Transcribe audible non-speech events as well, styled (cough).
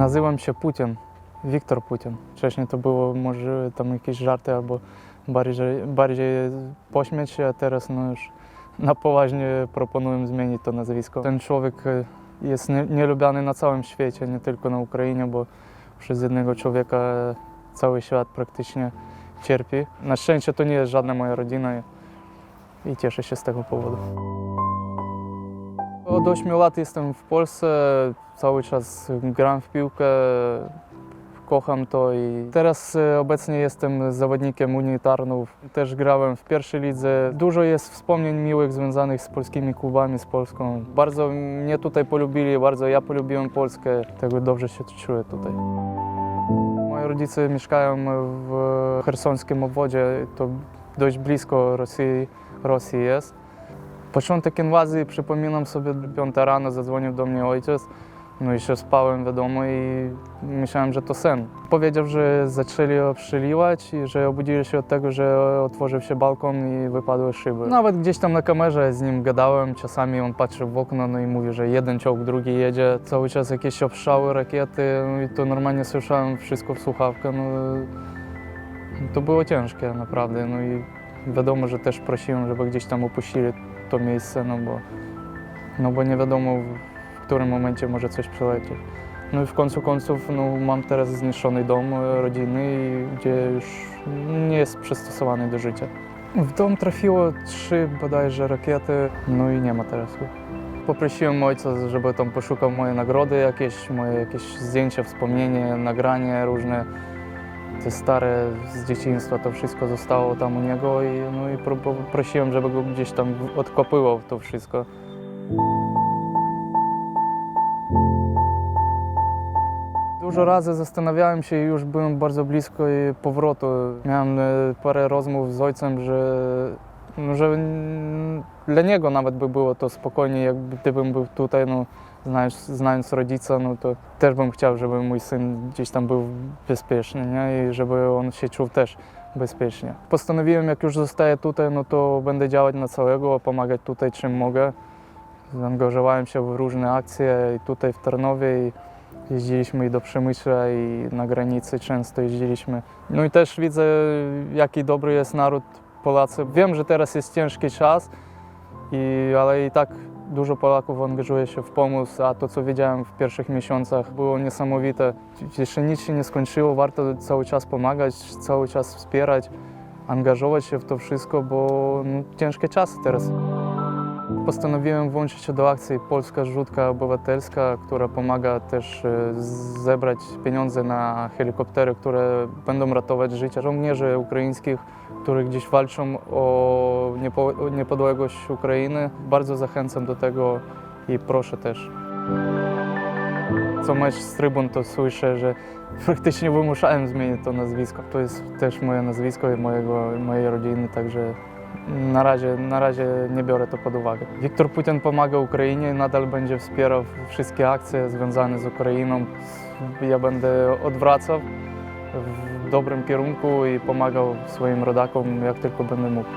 Nazywam się Putin, Wiktor Putin. Wcześniej to było może tam jakieś żarty albo bardziej, bardziej pośmiać się, a teraz no już na poważnie proponuję zmienić to nazwisko. Ten człowiek e, jest nie- nielubiany na całym świecie, nie tylko na Ukrainie, bo przez jednego człowieka cały świat praktycznie cierpi. Na szczęście to nie jest żadna moja rodzina i cieszę się z tego powodu. Od 8 lat jestem w Polsce, cały czas gram w piłkę, kocham to i teraz e, obecnie jestem zawodnikiem Unii Tarnów. Też grałem w pierwszej lidze. Dużo jest wspomnień miłych związanych z polskimi klubami, z Polską. Bardzo mnie tutaj polubili, bardzo ja polubiłem Polskę, tego dobrze się czuję tutaj. Moi rodzice mieszkają w chersonskim obwodzie, to dość blisko Rosji, Rosji jest. Początek inwazji, przypominam sobie, 5 rano zadzwonił do mnie ojciec. No i się spałem, wiadomo, i myślałem, że to sen. Powiedział, że zaczęli obstrzeliwać i że obudzili się od tego, że otworzył się balkon i wypadły szyby. Nawet gdzieś tam na kamerze z nim gadałem, czasami on patrzył w okno no i mówi, że jeden czołg, drugi jedzie. Cały czas jakieś obstrzały, rakiety no i to normalnie słyszałem wszystko w słuchawkę. No, to było ciężkie naprawdę, no i wiadomo, że też prosiłem, żeby gdzieś tam opuścili to miejsce, no bo, no bo nie wiadomo w którym momencie może coś przylecieć. No i w końcu końców no, mam teraz zniszczony dom e, rodzinny, i gdzie już nie jest przystosowany do życia. W dom trafiło trzy bodajże rakiety, no i nie ma teraz. Poprosiłem ojca, żeby tam poszukał moje nagrody jakieś, moje jakieś zdjęcia, wspomnienie, nagranie różne. Te stare z dzieciństwa, to wszystko zostało tam u niego i, no i pro, prosiłem, żeby go gdzieś tam odkopywał to wszystko. Dużo razy zastanawiałem się i już byłem bardzo blisko powrotu. Miałem e, parę rozmów z ojcem, że, no, że dla niego nawet by było to spokojnie, jakby gdybym był tutaj, no, znając, znając rodzica, no to też bym chciał, żeby mój syn gdzieś tam był bezpieczny nie? i żeby on się czuł też bezpiecznie. Postanowiłem, jak już zostaję tutaj, no to będę działać na całego, pomagać tutaj czym mogę. Zaangażowałem się w różne akcje i tutaj w Tarnowie i Jeździliśmy i do Przemyśla i na granicy często jeździliśmy. No i też widzę, jaki dobry jest naród Polacy. Wiem, że teraz jest ciężki czas, i, ale i tak dużo Polaków angażuje się w pomoc, a to, co widziałem w pierwszych miesiącach, było niesamowite. Jeszcze nic się nie skończyło, warto cały czas pomagać, cały czas wspierać, angażować się w to wszystko, bo no, ciężkie czasy teraz. Postanowiłem włączyć się do akcji Polska Rzutka Obywatelska, która pomaga też e, zebrać pieniądze na helikoptery, które będą ratować życie żołnierzy ukraińskich, którzy gdzieś walczą o niepo- o niepodległość Ukrainy. Bardzo zachęcam do tego i proszę też. Co mecz z trybun, to słyszę, że (laughs) praktycznie wymuszałem zmienić to nazwisko. To jest też moje nazwisko i mojego, mojej rodziny, także na razie, na razie nie biorę to pod uwagę. Wiktor Putin pomaga Ukrainie, nadal będzie wspierał wszystkie akcje związane z Ukrainą. Ja będę odwracał w dobrym kierunku i pomagał swoim rodakom jak tylko będę mógł.